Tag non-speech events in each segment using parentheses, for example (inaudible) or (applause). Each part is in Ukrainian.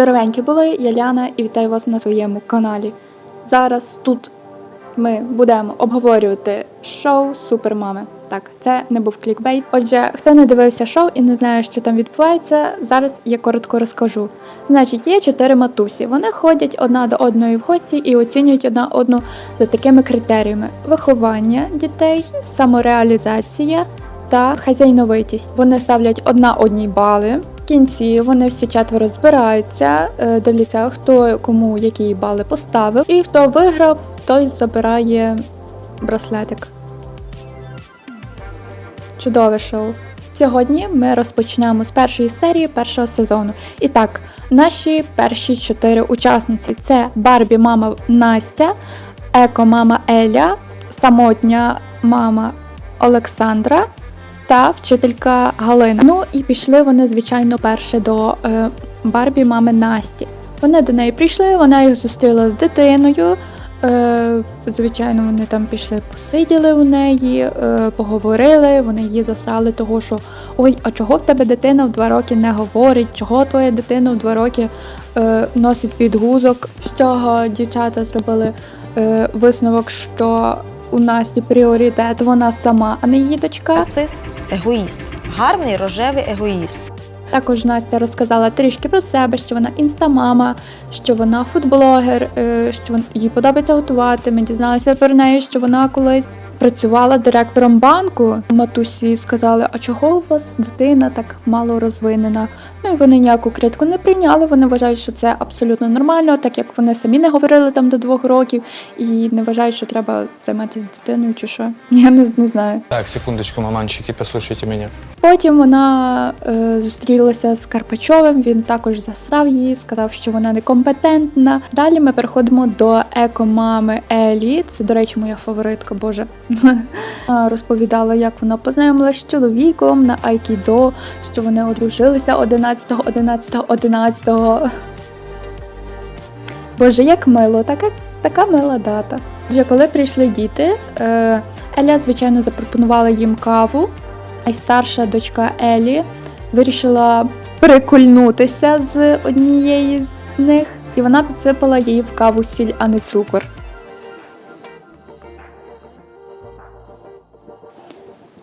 Здоровенькі були, я Ляна і вітаю вас на своєму каналі. Зараз тут ми будемо обговорювати шоу Супермами. Так, це не був клікбейт. Отже, хто не дивився шоу і не знає, що там відбувається, зараз я коротко розкажу. Значить, є чотири матусі. Вони ходять одна до одної в гості і оцінюють одна одну за такими критеріями: виховання дітей, самореалізація та хазяйновитість. Вони ставлять одна одній бали. Кінці вони всі четверо збираються, е, дивляться, хто кому які бали поставив, і хто виграв, той забирає браслетик. Чудове шоу. Сьогодні ми розпочнемо з першої серії першого сезону. І так, наші перші чотири учасниці це Барбі мама Настя, Еко мама Еля, самотня мама Олександра та вчителька Галина. Ну і пішли вони, звичайно, перше до е, Барбі мами Насті. Вони до неї прийшли, вона їх зустріла з дитиною. Е, звичайно, вони там пішли, посиділи у неї, е, поговорили, вони її засрали того, що ой, а чого в тебе дитина в два роки не говорить, чого твоя дитина в два роки е, носить підгузок. З чого дівчата зробили е, висновок, що у Насті пріоритет вона сама, а не її дочка. Нарцис егоїст, гарний рожевий егоїст. Також Настя розказала трішки про себе, що вона інстамама, що вона фудблогер, е, що їй подобається готувати. Ми дізналися про неї, що вона колись працювала директором банку. Матусі сказали, а чого у вас дитина так мало розвинена? Ну і вони ніяку критику не прийняли. Вони вважають, що це абсолютно нормально, так як вони самі не говорили там до двох років, і не вважають, що треба займатися дитиною чи що. (laughs) Я не, не знаю. Так, секундочку, маманчики, послушайте меня. Потім вона е, зустрілася з Карпачовим. Він також засрав її, сказав, що вона некомпетентна. Далі ми переходимо до еко-мами Елі. Це, до речі, моя фаворитка, боже. (laughs) Розповідала, як вона познайомилася з чоловіком на Айкідо, що вони одружилися 11, 11, 11. Боже, як мило, така, така мила дата. Вже коли прийшли діти, е, Еля, звичайно, запропонувала їм каву. Найстарша дочка Елі вирішила прикольнутися з однієї з них, і вона підсипала їй в каву сіль, а не цукор.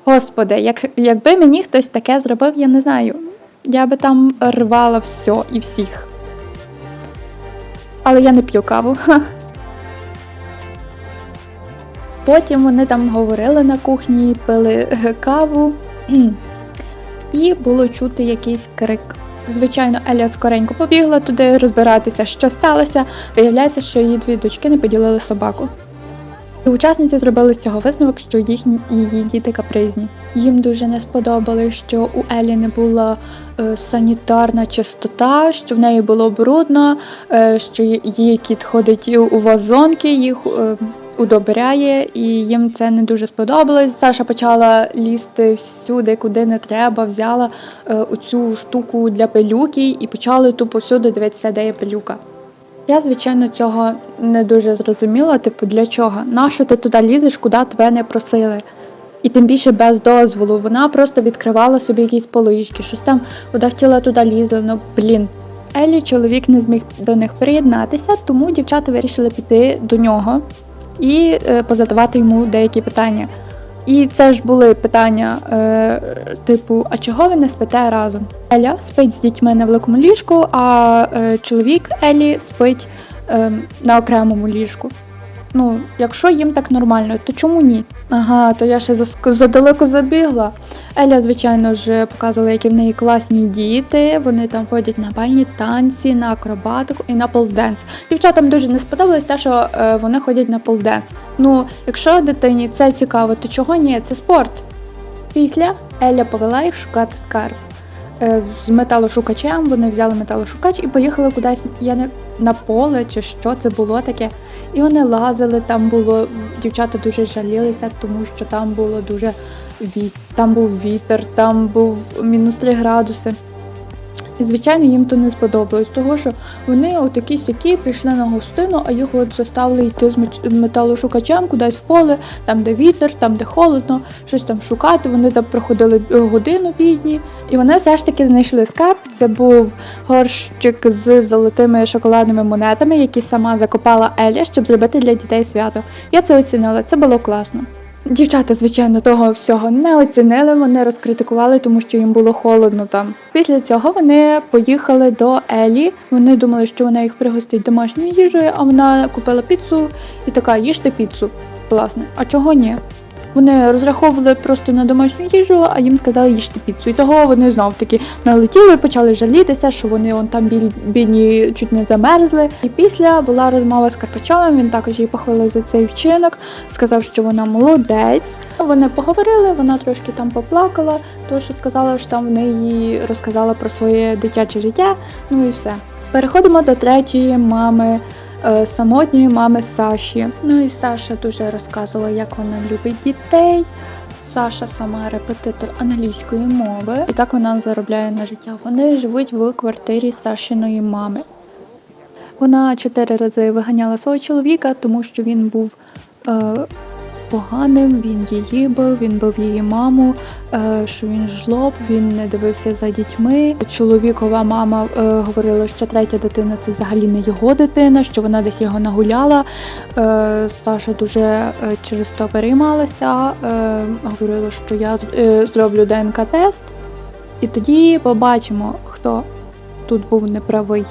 Господи, як, якби мені хтось таке зробив, я не знаю. Я би там рвала все і всіх. Але я не п'ю каву. Потім вони там говорили на кухні, пили каву, і було чути якийсь крик. Звичайно, Еля скоренько побігла туди розбиратися, що сталося. Виявляється, що її дві дочки не поділили собаку. І учасниці зробили з цього висновок, що їхні її діти капризні. Їм дуже не сподобали, що у Елі не була е, санітарна чистота, що в неї було брудно, е, що її кіт ходить у вазонки, їх е, удобряє, і їм це не дуже сподобалось. Саша почала лізти всюди, куди не треба, взяла е, оцю штуку для пилюки і почали тупо всюди дивитися, де є пилюка. Я, звичайно, цього не дуже зрозуміла, типу, для чого? Нащо ти туди лізеш, куди тебе не просили? І тим більше без дозволу. Вона просто відкривала собі якісь полички, щось там куди хотіла туди лізла, ну блін. Елі чоловік не зміг до них приєднатися, тому дівчата вирішили піти до нього і е, позадавати йому деякі питання. І це ж були питання, е, типу, а чого ви не спите разом? Еля спить з дітьми на великому ліжку, а е, чоловік Елі спить е, на окремому ліжку. Ну, якщо їм так нормально, то чому ні? Ага, то я ще задалеко забігла. Еля, звичайно ж, показувала, які в неї класні діти. Вони там ходять на бальні танці, на акробатику і на полденс. Дівчатам дуже не сподобалось те, що е, вони ходять на полденс. Ну, якщо дитині це цікаво, то чого ні? Це спорт. Після Еля повела їх шукати скарб. Е, З металошукачем вони взяли металошукач і поїхали кудись, я не на поле чи що це було таке. І вони лазили, там було, дівчата дуже жалілися, тому що там було дуже віт, там був вітер, там був мінус 3 градуси. І звичайно їм то не сподобалось, того що вони отакі сякі пішли на гостину, а їх от заставили йти з металошукачем кудись в поле, там де вітер, там де холодно, щось там шукати. Вони там проходили е, годину бідні. І вони все ж таки знайшли скарб. Це був горщик з золотими шоколадними монетами, які сама закопала Еля, щоб зробити для дітей свято. Я це оцінила, це було класно. Дівчата, звичайно, того всього не оцінили, вони розкритикували, тому що їм було холодно там. Після цього вони поїхали до Елі. Вони думали, що вона їх пригостить домашньою їжею, а вона купила піцу і така, їжте піцу. Власне, а чого ні? Вони розраховували просто на домашню їжу, а їм сказали їжте піцу. І того вони знов таки налетіли, почали жалітися, що вони он там біль, бідні чуть не замерзли. І після була розмова з Карпачовим. Він також її похвалив за цей вчинок, сказав, що вона молодець. Вони поговорили, вона трошки там поплакала, тому що сказала, що там в неї розказала про своє дитяче життя. Ну і все. Переходимо до третьої мами, самотньої мами Саші. Ну і Саша дуже розказувала, як вона любить дітей. Саша сама репетитор англійської мови, і так вона заробляє на життя. Вони живуть в квартирі Сашиної мами. Вона чотири рази виганяла свого чоловіка, тому що він був е, поганим, він її бив, він бив її маму, е, що він жлоб, він не дивився за дітьми. Чоловікова мама е, говорила, що третя дитина це взагалі не його дитина, що вона десь його нагуляла. Е, Саша дуже через то переймалася, говорила, що я зроблю ДНК-тест, і тоді побачимо, хто тут був неправий.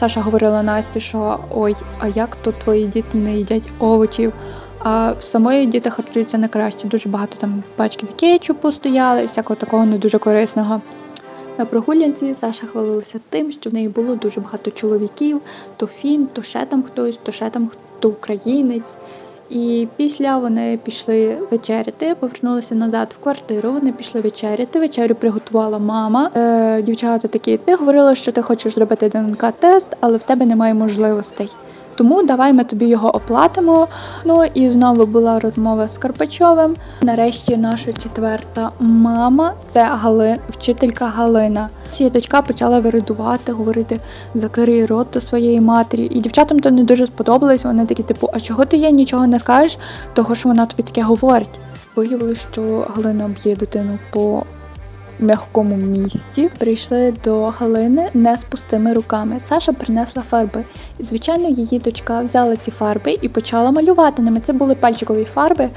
Саша говорила Насті, що ой, а як тут твої діти не їдять овочів? А в самої діти харчуються не краще. Дуже багато там пачків кетчупу стояли всякого такого не дуже корисного. На прогулянці Саша хвалилася тим, що в неї було дуже багато чоловіків, то фін, то ще там хтось, то ще там хто українець. І після вони пішли вечеряти, повернулися назад в квартиру. Вони пішли вечеряти. Вечерю приготувала мама. Е, дівчата такі, ти говорила, що ти хочеш зробити ДНК-тест, але в тебе немає можливостей. Тому давай ми тобі його оплатимо. Ну і знову була розмова з Карпачовим. Нарешті наша четверта мама це Гали... вчителька Галина. Її дочка почала виридувати, говорити закрий рот до своєї матері. І дівчатам то не дуже сподобалось. Вони такі, типу, а чого ти їй нічого не скажеш? Того що вона тобі таке говорить. Виявилось, що Галина б'є дитину по м'якому місці. Прийшли до Галини не з пустими руками. Саша принесла фарби. І, звичайно, її дочка взяла ці фарби і почала малювати ними. Це були пальчикові фарби.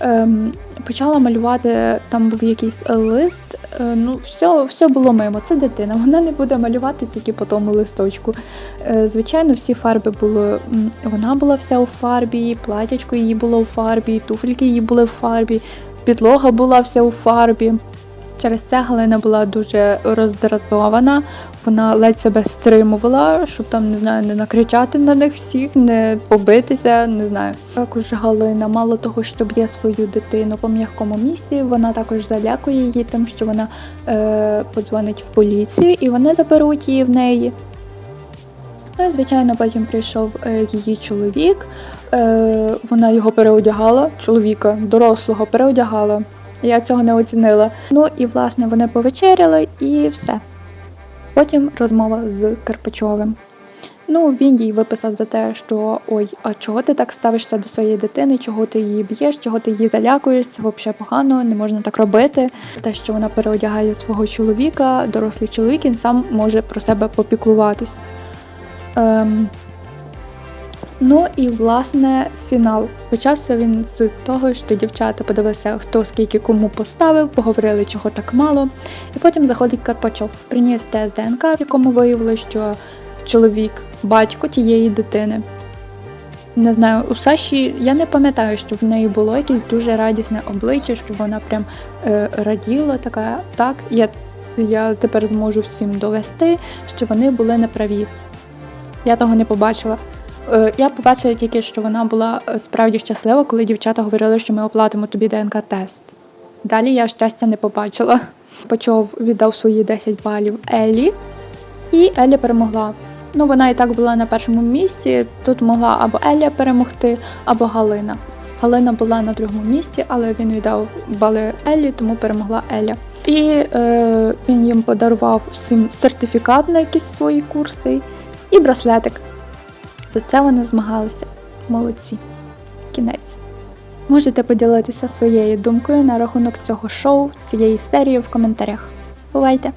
Ем, почала малювати, там був якийсь лист. Е, ну, все, все було мимо. Це дитина. Вона не буде малювати тільки по тому листочку. Е, звичайно, всі фарби були. Вона була вся у фарбі, платячко її було у фарбі, туфельки її були в фарбі, підлога була вся у фарбі. Через це Галина була дуже роздратована. Вона ледь себе стримувала, щоб там не знаю, не накричати на них всіх, не побитися, не знаю. Також Галина, мало того, що б'є свою дитину по м'якому місці, вона також залякує її тим, що вона е, подзвонить в поліцію і вони заберуть її в неї. Ну, звичайно, потім прийшов е, її чоловік. Е, вона його переодягала, чоловіка, дорослого, переодягала. Я цього не оцінила. Ну і власне вони повечеряли і все. Потім розмова з Карпачовим. Ну, він їй виписав за те, що ой, а чого ти так ставишся до своєї дитини, чого ти її б'єш, чого ти її залякуєш, це взагалі погано, не можна так робити. Те, що вона переодягає свого чоловіка, дорослий чоловік, він сам може про себе попіклуватись. Ем, Ну і власне фінал. Почався він з того, що дівчата подивилися, хто скільки кому поставив, поговорили, чого так мало. І потім заходить Карпачов, приніс тест ДНК, в якому виявилося, що чоловік, батько тієї дитини. Не знаю, у Саші я не пам'ятаю, що в неї було якесь дуже радісне обличчя, що вона прям е, раділа, така, так, я, я тепер зможу всім довести, що вони були неправі. Я того не побачила. Е, Я побачила тільки, що вона була е, справді щаслива, коли дівчата говорили, що ми оплатимо тобі ДНК-тест. Далі я щастя не побачила. Почов віддав свої 10 балів Елі, і Елі перемогла. Ну, вона і так була на першому місці. Тут могла або Елія перемогти, або Галина. Галина була на другому місці, але він віддав бали Еллі, тому перемогла Еля. І е, він їм подарував всім сертифікат на якісь свої курси і браслетик. За це вони змагалися. Молодці. Кінець. Можете поділитися своєю думкою на рахунок цього шоу, цієї серії в коментарях. Бувайте!